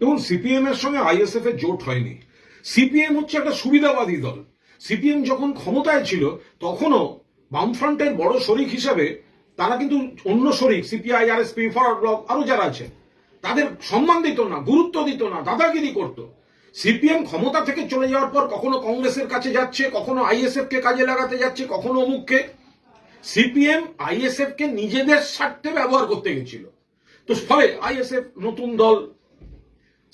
এবং সিপিএম এর সঙ্গে আইএসএফ এর জোট হয়নি। সিপিএম হচ্ছে একটা সুবিধাবাদী দল। সিপিএম যখন ক্ষমতায় ছিল, তখনও বামফ্রন্টের বড় শরিক হিসাবে তারা কিন্তু অন্য শরিক সিপিআই আরএসপি ফরওয়ার্ড ব্লক আরও যারা আছে, তাদের সম্মান দিত না, গুরুত্ব দিত না, দাদাগিরি করত। সিপিএম ক্ষমতা থেকে চলে যাওয়ার পর কখনো কংগ্রেসের কাছে যাচ্ছে, কখনো আইএসএফ কে কাজে লাগাতে যাচ্ছে, কখনো অমুককে। সিপিএম আইএসএফ কে নিজেদের স্বার্থে ব্যবহার করতে গেছিল। তো ফলে আইএসএফ নতুন দল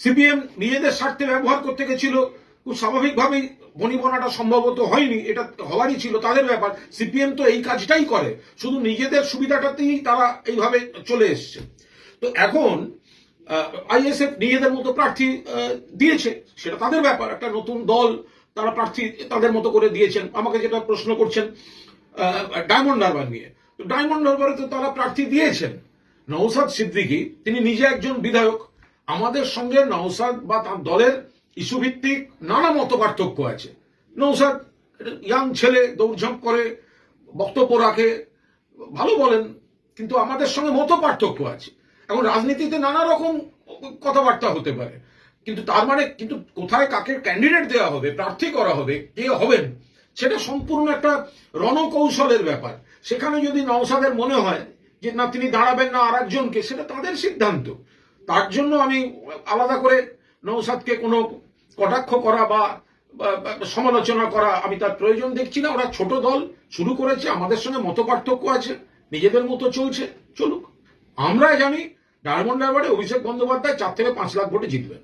সিপিএম নিজেদের স্বার্থে ব্যবহার করতে গেছিল। খুব স্বাভাবিকভাবেই বনিবনাটা সম্ভবত হয়নি, এটা হওয়ারই ছিল তাদের ব্যাপার। সিপিএম তো এই কাজটাই করে, শুধু নিজেদের সুবিধাটাতেই তারা এইভাবে চলে এসছে। তো এখন আইএসএফ নিজেদের মতো প্রার্থী দিয়েছে, সেটা তাদের ব্যাপার। একটা নতুন দল তারা প্রার্থী তাদের মতো করে দিয়েছেন। আমাকে যেটা প্রশ্ন করছেন ডায়মন্ড হারবার নিয়ে। তো ডায়মন্ড হারবারে তো তারা প্রার্থী দিয়েছেন। নৌসাদ সিদ্দিকী, তিনি নিজে একজন বিধায়ক। আমাদের সঙ্গে নৌসাদ বা তার দলের ইস্যু ভিত্তিক নানা মত পার্থক্য আছে। নৌসাদ ইয়াং ছেলে, দৌড়ঝাঁপ করে, বক্তব্য রাখে, ভালো বলেন, কিন্তু আমাদের সঙ্গে মত পার্থক্য আছে। এখন রাজনীতিতে নানা রকম কথাবার্তা হতে পারে, কিন্তু তার মানে কিন্তু কোথায় কাকে ক্যান্ডিডেট দেওয়া হবে, প্রার্থী করা হবে, কে হবেন, সেটা সম্পূর্ণ একটা রণকৌশলের ব্যাপার। সেখানে যদি নওসাদের মনে হয় যে না, তিনি দাঁড়াবেন না আর সেটা তাদের সিদ্ধান্ত। তার জন্য আমি আলাদা করে নৌসাদকে কোনো কটাক্ষ করা বা সমালোচনা করা আমি তার প্রয়োজন দেখছি না। ওরা ছোট দল, শুরু করেছে, আমাদের সঙ্গে মত পার্থক্য আছে, নিজেদের মতো চলছে। চলুক। আমরা জানি ডায়মন্ড হারবারে অভিষেক বন্দ্যোপাধ্যায় চার থেকে পাঁচ লাখ ভোটে জিতবেন